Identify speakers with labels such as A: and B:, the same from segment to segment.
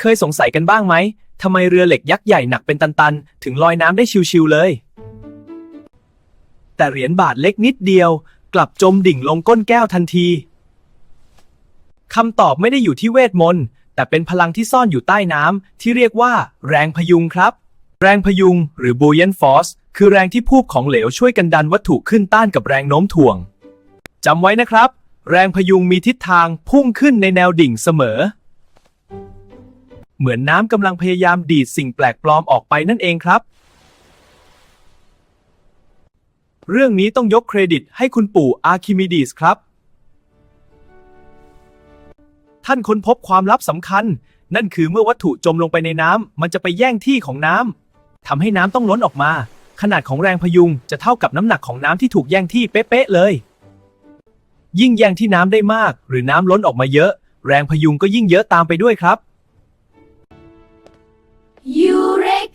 A: เคยสงสัยกันบ้างไหมทำไมเรือเหล็กยักษ์ใหญ่หนักเป็นตันๆ ถึงลอยน้ำได้ชิวๆเลย แต่เหรียญบาทเล็กนิดเดียว กลับจมดิ่งลงก้นแก้วทันทีคำตอบไม่ได้อยู่ที่เวทมนต์ แต่เป็นพลังที่ซ่อนอยู่ใต้น้ำที่เรียกว่า แรงพยุงครับ แรงพยุง หรือ buoyant force คือแรงที่พูบของเหลวช่วยกันดันวัตถุขึ้นต้านกับแรงโน้มถ่วงจำไว้นะครับ แรงพยุงมีทิศทางพุ่งขึ้นในแนวดิ่งเสมอ เหมือนน้ำกำลังพยายามดีดสิ่งแปลกปลอมออกไปนั่นเองครับ เรื่องนี้ต้องยกเครดิตให้คุณปู่อาร์คิมิดีสครับ ท่านค้นพบความลับสำคัญ นั่นคือเมื่อวัตถุจมลงไปในน้ำมันจะไปแย่งที่ของน้ำทำให้น้ำต้องล้นออกมา ขนาดของแรงพยุงจะเท่ากับน้ำหนักของน้ำที่ถูกแย่งที่เป๊ะๆเลย ยิ่งแย่งที่น้ำได้มาก หรือน้ำล้นออกมาเยอะ แรงพยุงก็ยิ่งเยอะตามไปด้วยครับ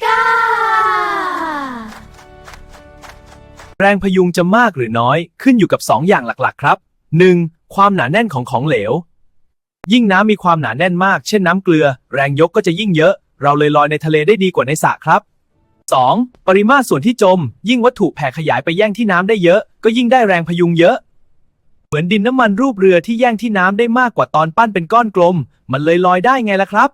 B: กา
A: แรงพยุงจะมากหรือน้อยขึ้นอยู่กับ 2 อย่างหลักๆ ครับ 1. ความหนาแน่นของของเหลว ยิ่งน้ำมีความหนาแน่นมาก เช่นน้ำเกลือ แรงยกก็จะยิ่งเยอะ เราเลยลอยในทะเลได้ดีกว่าในสระครับ 2. ปริมาตรส่วนที่จม ยิ่งวัตถุแผ่ขยายไปแย่งที่น้ำได้เยอะ ก็ยิ่งได้แรงพยุงเยอะ เหมือนดินน้ำมันรูปเรือที่แย่งที่น้ำได้มากกว่าตอนปั้นเป็นก้อนกลม มันเลยลอยได้ไงล่ะครับ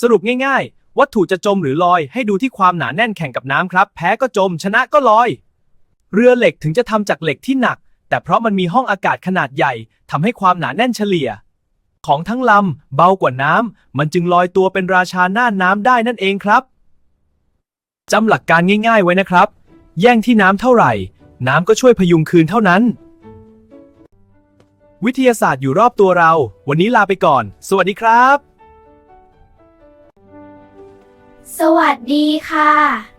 A: สรุปง่ายๆ วัตถุจะจมหรือลอยให้ดูที่ความหนาแน่นแข่งกับน้ำครับ แพ้ก็จมชนะก็ลอย เรือเหล็กถึงจะทำจากเหล็กที่หนัก แต่เพราะมันมีห้องอากาศขนาดใหญ่ทำให้ความหนาแน่นเฉลี่ย ของทั้งลำเบากว่าน้ำมันจึงลอยตัวเป็นราชาหน้าน้ำได้นั่นเองครับจำหลักการง่ายๆไว้นะครับ แย่งที่น้ำเท่าไหร่ น้ำก็ช่วยพยุงคืนเท่านั้น วิทยาศาสตร์อยู่รอบตัวเรา วันนี้ลาไปก่อน สวัสดีครับ
B: สวัสดีค่ะ